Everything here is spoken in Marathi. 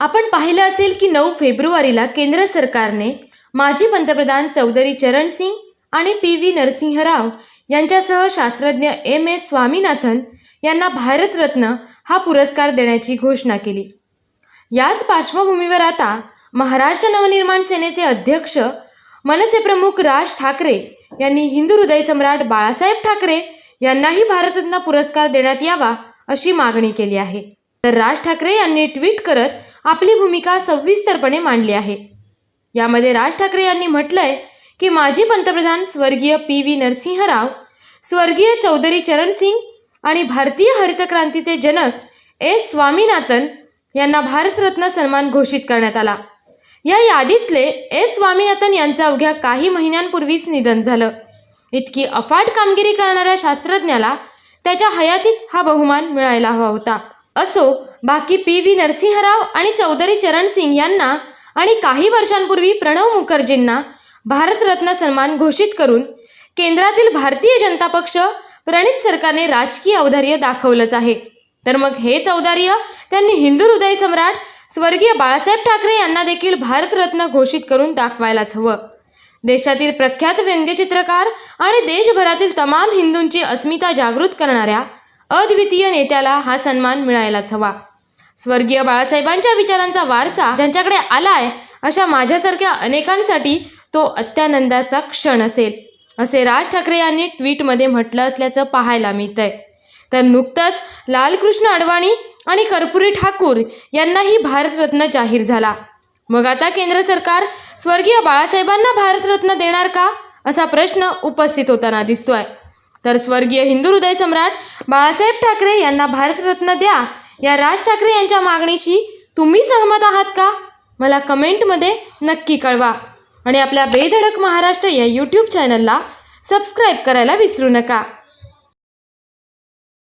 आपण पाहिलं असेल की नऊ फेब्रुवारीला केंद्र सरकारने माजी पंतप्रधान चौधरी चरण सिंग आणि पी व्ही नरसिंहराव यांच्यासह शास्त्रज्ञ एम एस स्वामीनाथन यांना भारतरत्न हा पुरस्कार देण्याची घोषणा केली. याच पार्श्वभूमीवर आता महाराष्ट्र नवनिर्माण सेनेचे अध्यक्ष मनसे प्रमुख राज ठाकरे यांनी हिंदू हृदय सम्राट बाळासाहेब ठाकरे यांनाही भारतरत्न पुरस्कार देण्यात यावा अशी मागणी केली आहे. तर राज ठाकरे यांनी ट्विट करत आपली भूमिका सविस्तरपणे मांडली आहे. यामध्ये राज ठाकरे यांनी म्हटलंय की माजी पंतप्रधान स्वर्गीय पी व्ही नरसिंहराव स्वर्गीय चौधरी चरण सिंग आणि भारतीय हरित क्रांतीचे जनक एस. स्वामीनाथन यांना भारतरत्न सन्मान घोषित करण्यात आला. या यादीतले एस. स्वामीनाथन यांचं अवघ्या काही महिन्यांपूर्वीच निधन झालं. इतकी अफाट कामगिरी करणाऱ्या शास्त्रज्ञाला त्याच्या हयातीत हा बहुमान मिळायला हवा होता. असो बाकी पी व्ही नरसिंहराव आणि चौधरी चरण सिंग यांना आणि काही वर्षांपूर्वी प्रणव मुखर्जींना भारतरत्न सन्मान घोषित करून केंद्रातील भारतीय जनता पक्ष प्रणित सरकारने राजकीय औदार्य दाखवलंच आहे. तर मग हेच औदार्य त्यांनी हिंदू हृदय सम्राट स्वर्गीय बाळासाहेब ठाकरे यांना देखील भारतरत्न घोषित करून दाखवायलाच हवं. देशातील प्रख्यात व्यंग्यचित्रकार आणि देशभरातील तमाम हिंदूंची अस्मिता जागृत करणाऱ्या अद्वितीय नेत्याला हा सन्मान मिळायलाच हवा. स्वर्गीय बाळासाहेबांच्या विचारांचा वारसा ज्यांच्याकडे आलाय अशा माझ्यासारख्या अनेकांसाठी तो अत्यानंदाचा क्षण असेल असे राज ठाकरे यांनी ट्विटमध्ये म्हटलं असल्याचं पाहायला मिळतंय. तर नुकतंच लालकृष्ण अडवाणी आणि कर्पुरी ठाकूर यांनाही भारतरत्न जाहीर झाला. मग आता केंद्र सरकार स्वर्गीय बाळासाहेबांना भारतरत्न देणार का? असा प्रश्न उपस्थित होताना दिसतोय. तर स्वर्गीय हिंदू हृदय सम्राट बाळासाहेब ठाकरे यांना भारतरत्न द्या. या राज ठाकरे यांच्या मागणीशी तुम्ही सहमत आहात का? मला कमेंटमध्ये नक्की कळवा. आणि आपल्या बेधडक महाराष्ट्र या यूट्यूब चॅनलला सबस्क्राईब करायला विसरू नका.